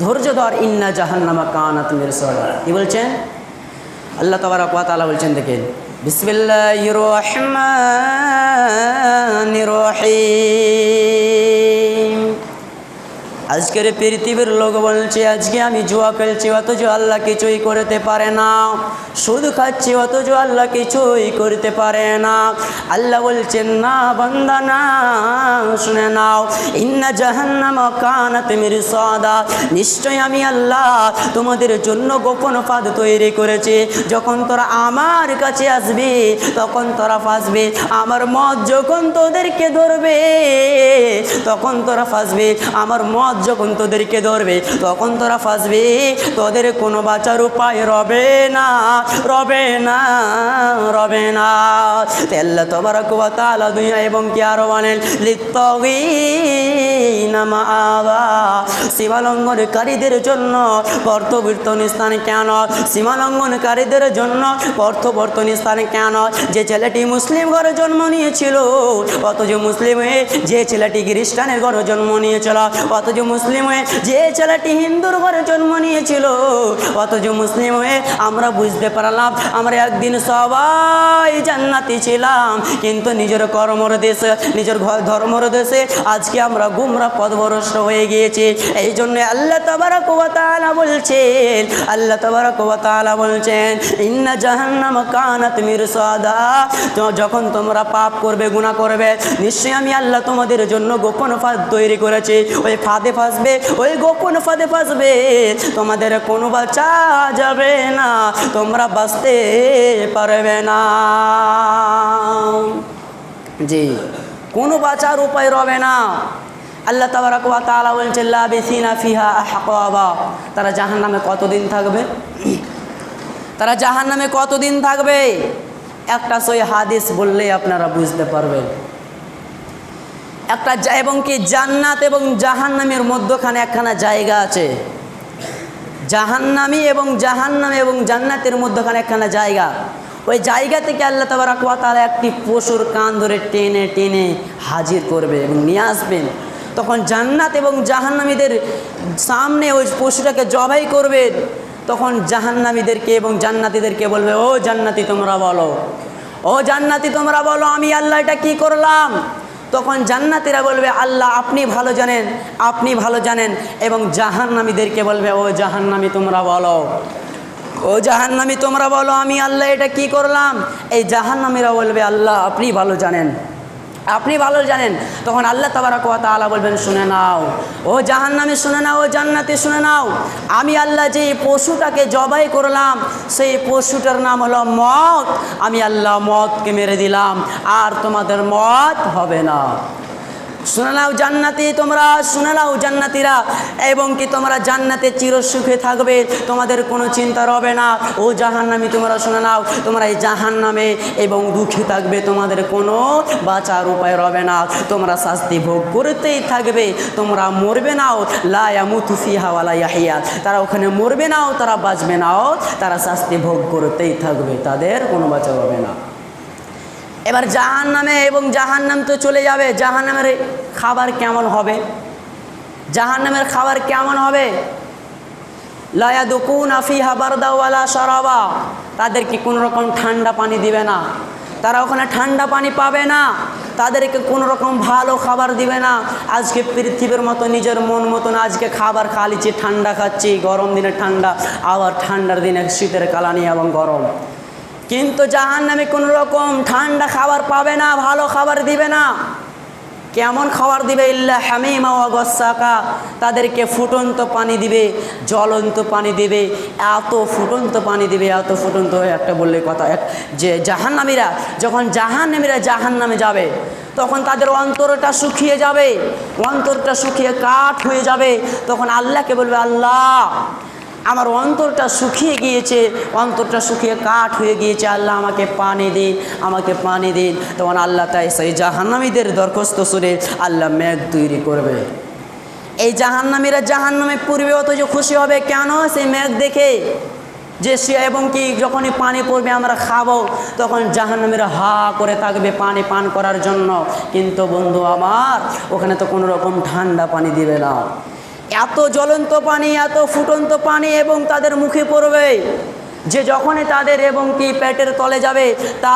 ধৈর্য ধর, ইন্না জাহান্নামা কানাত মিরসাদ কি বলছেন? আল্লাহ তবারক ওয়া তাআলা বলছেন, দেখেন। বিসমিল্লাহির রহমানির রহিম। আজকের পৃথিবীর লোক বলছে, আজকে আমি জুয়া খেলছি, অথচ আল্লাহ কিছুই করতে পারে না। সুদ খাচ্ছি, অথচ আল্লাহ কিছুই করতে পারে না। আল্লাহ বলছেন, না বান্দা, না, শুনে নাও। ইন্না জাহান্নাম কানাত মিরসাদা। নিশ্চয় আমি আল্লাহ তোমাদের জন্য গোপন ফাঁদ তৈরি করেছি। যখন তোরা আমার কাছে আসবে, তখন তোরা ফাঁসবে। আমার মত যখন তোদেরকে ধরবে, তখন তোরা ফাঁসবে। আমার মত যখন তোদেরকে ধরবে? তখন তোরা ফাঁসবে। তোদের কোনো বাঁচার উপায় রবে না রবে না রবে না। তেল্লা তোমার কুয়াতালা দুনিয়া এবং কি আরও বলেন? মাআবা সীমালঙ্ঘনকারীদের জন্য পর্তবর্তন স্থান কেন? সীমালঙ্ঘনকারীদের জন্য পর্থবর্তন স্থান কেন? যে ছেলেটি মুসলিম ঘরে জন্ম নিয়েছিল, অথচ মুসলিম হয়ে যে ছেলেটি খ্রিস্টানের ঘরে জন্ম নিয়েছিল, অথচ মুসলিম হয়ে যে ছেলেটি হিন্দুর ঘরে জন্ম নিয়েছিল, অথচ মুসলিম হয়ে আমরা বুঝতে পারলাম, আমরা একদিন সবাই জান্নাতি ছিলাম। কিন্তু নিজের কর্মর দেশে, নিজের ঘর ধর্মর দেশে আজকে আমরা গুমরা পদভরস্ত হয়ে গিয়েছি। এই জন্য আল্লাহ তাবারক ওয়া তাআলা বলছেন, আল্লাহ তাবারক ওয়া বলছেন, ইন্না জাহান্নাম কানাত মিরসাদা। তো যখন তোমরা পাপ করবে, গুনাহ করবে, নিশ্চয়ই আমি আল্লাহ তোমাদের জন্য গোপন ফাঁদ তৈরি করেছি। ওই ফাঁদে ফাঁসবে, ওই গোপন ফাঁদে ফাঁসবে। তোমাদের কোনো বাঁচা যাবে না, তোমরা বাঁচতে পারবে না। জি, কোনো বাঁচার উপায় রবে না। আল্লাহ তাবারাক ওয়া তাআলা বলছেন লা বিসিনা ফিহা আহকাবা। তারা জাহান্নামে কতদিন থাকবে? তারা জাহান্নামে কতদিন থাকবে? একটা সই হাদিস বললেই আপনারা বুঝতে পারবেন। একটা এবং কি জান্নাত এবং জাহান্নামের মধ্যখানে একখানা জায়গা আছে। জাহান্নামি এবং জাহান্নামে এবং জান্নাতের মধ্যখানে একখানা জায়গা। ওই জায়গা থেকে আল্লাহ তাবারাক ওয়া তাআলা একটি পশুর কান ধরে টেনে টেনে হাজির করবে এবং নিয়ে আসবেন। তখন জান্নাত এবং জাহান্নামীদের সামনে ওই পশুটাকে জবাই করবে। তখন জাহান্নামীদেরকে এবং জান্নাতীদেরকে বলবে, ও জান্নাতি তোমরা বলো। ও জান্নাতি তোমরা বলো, আমি আল্লাহ এটা কি করলাম? তখন জান্নাতিরা বলবে, আল্লাহ আপনি ভালো জানেন, আপনি ভালো জানেন। এবং জাহান্নামীদেরকে বলবে, ও জাহান্নামী তোমরা বলো। ও জাহান্নামী তোমরা বলো, আমি আল্লাহ এটা কি করলাম? এই জাহান্নামীরা বলবে, আল্লাহ আপনি ভালো জানেন। আপনি ভালো জানেন। তখন আল্লাহ তাবারা কথা তাআলা বলবেন, শুনে নাও। ও জাহান্নামী শুনে নাও, ও জান্নাতে শুনে নাও। আমি আল্লাহ যে পশুটাকে জবাই করলাম, সেই পশুটার নাম হলো মত আমি আল্লাহ মতকে মেরে দিলাম, আর তোমাদের মত হবে না। শুনে নাও জান্নাতি তোমরা, শুনে নাও জান্নাতিরা। এবং কি তোমরা জান্নাতে চিরসুখে থাকবে, তোমাদের কোনো চিন্তা রবে না। ও জাহান্নামি, তোমরা শুনে নাও, তোমরা এই জাহান্নামে এবং দুঃখে থাকবে, তোমাদের কোনো বাঁচার উপায় রবে না। তোমরা শাস্তি ভোগ করতেই থাকবে, তোমরা মরবে নাও লায়া মুথুফি হাওয়ালা ইয়াহিয়া। তারা ওখানে মরবে নাও তারা বাঁচবে নাও তারা শাস্তি ভোগ করতেই থাকবে, তাদের কোনো বাঁচা হবে না। এবার জাহান নামে এবং জাহান নাম তো চলে যাবে। জাহান নামের খাবার কেমন হবে? জাহান নামের খাবার কেমন হবে? লয়া দুকুন আফিহা বারদাওয়ালা সরাবা তাদেরকে কোনো রকম ঠান্ডা পানি দিবে না। তারা ওখানে ঠান্ডা পানি পাবে না। তাদেরকে কোনো রকম ভালো খাবার দিবে না। আজকে পৃথিবীর মতো নিজের মন মতন আজকে খাবার খালিছি ঠান্ডা খাচ্ছি, গরম দিনে ঠান্ডা, আবার ঠান্ডার দিনে শীতের কালানি এবং গরম। কিন্তু জাহান নামে কোনো রকম ঠান্ডা খাবার পাবে না, ভালো খাবার দিবে না। কেমন খাবার দিবে? ইল্লা হামিমা ও গসাকা। তাদেরকে ফুটন্ত পানি দিবে, জ্বলন্ত পানি দিবে, এত ফুটন্ত পানি দিবে, এত ফুটন্ত একটা বললে কথা, এক যে জাহান্নামীরা, যখন জাহান্নামীরা জাহান নামে যাবে, তখন তাদের অন্তরটা শুকিয়ে যাবে, অন্তরটা শুকিয়ে কাঠ হয়ে যাবে, তখন আল্লাহকে বলবে, আল্লাহ আমার অন্তরটা শুকিয়ে গিয়েছে, অন্তরটা শুকিয়ে কাঠ হয়ে গিয়েছে। আল্লাহ আমাকে পানি দিন, আমাকে পানি দিন। তখন আল্লাহ তাই সেই জাহান্নামীদের দরখাস্ত শুনে আল্লাহ মেঘ তৈরি করবে। এই জাহান্নামীরা জাহান্নামে পূর্বে অথচ খুশি হবে কেন? সেই মেঘ দেখে যে সে এবং কি যখনই পানি পড়বে আমরা খাব, তখন জাহান্নামীরা হা করে থাকবে পানি পান করার জন্য। কিন্তু বন্ধু আমার, ওখানে তো কোনো রকম ঠান্ডা পানি দিবে না। এত জ্বলন্ত পানি, এত ফুটন্ত পানি এবং তাদের মুখে পড়বে। যে যখনই তাদের এবং কি পেটের তলে যাবে, তা